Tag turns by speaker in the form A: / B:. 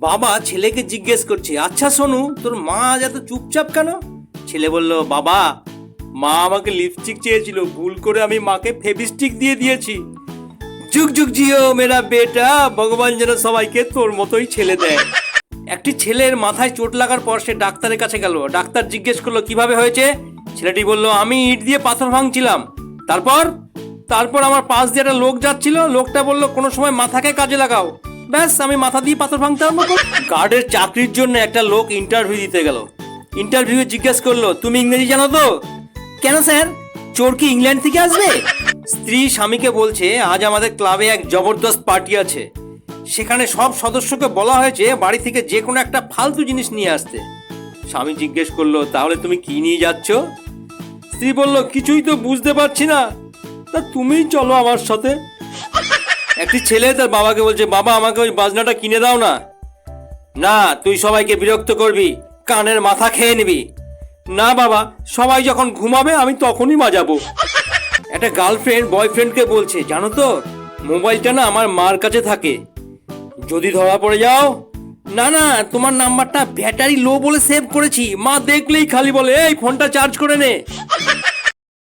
A: বাবা ছেলেকে জিজ্ঞেস করছে আচ্ছা সোনু, তোর মা আজ এত চুপচাপ কেন? ছেলে বলল, বাবা, মা আমাকে লিপস্টিক চেয়েছিল, ভুল করে আমি মাকে ফেবিস্টিক দিয়ে দিয়েছি। যুগ যুগ জিও, মেরা বেটা, ভগবান যেন সবাইকে তোর মতোই ছেলে দেয়। একটি ছেলের মাথায় চোট লাগার পর সে ডাক্তারের কাছে গেল। ডাক্তার জিজ্ঞেস করল, কীভাবে হয়েছে? ছেলেটি বলল, আমি ইট দিয়ে পাথর ভাঙছিলাম। তারপর? তারপর আমার পাশ দিয়ে একটা লোক যাচ্ছিল। লোকটা বলল, কোনো সময় মাথাকে কাজে লাগাও। ব্যাস, আমি মাথা দিয়ে পাথর ভাঙতে আরম্ভ করলাম। গার্ডের চাকরির জন্য একটা লোক ইন্টারভিউ দিতে গেল। ইন্টারভিউ জিজ্ঞেস করল, তুমি ইংরেজি জানো তো? কেন স্যার? চোর কি ইংল্যান্ড থেকে আসবে? স্ত্রী স্বামীকে বলছে, আজ আমাদের ক্লাবে এক জবরদস্ত পার্টি আছে। সেখানে সব সদস্যকে বলা হয়েছে বাড়ি থেকে যে কোনো একটা ফালতু জিনিস নিয়ে আসতে। স্বামী জিজ্ঞেস করল, তাহলে তুমি কি নিয়ে যাচ্ছ? স্ত্রী বলল, কিছুই তো বুঝতে পারছি না। তা তুমি চলো আমার সাথে। একটি ছেলে তার বাবাকে বলছে, বাবা, আমাকে ওই বাজনাটা কিনে দাও না। না, তুই সবাইকে বিরক্ত করবি, কানের মাথা খেয়ে নিবি। না, বাবা, সবাই যখন ঘুমাবে, আমি তখনই বাজাবো। একটা গার্লফ্রেন্ড বয়ফ্রেন্ডকে বলছে, জানো তো, মোবাইলটা না আমার মার কাছে থাকে। যদি ধরা পড়ে যাও? না না, তোমার নাম্বারটা ব্যাটারি লো বলে সেভ করেছি। মা দেখলেই খালি বলে, এই ফোনটা চার্জ করে নে।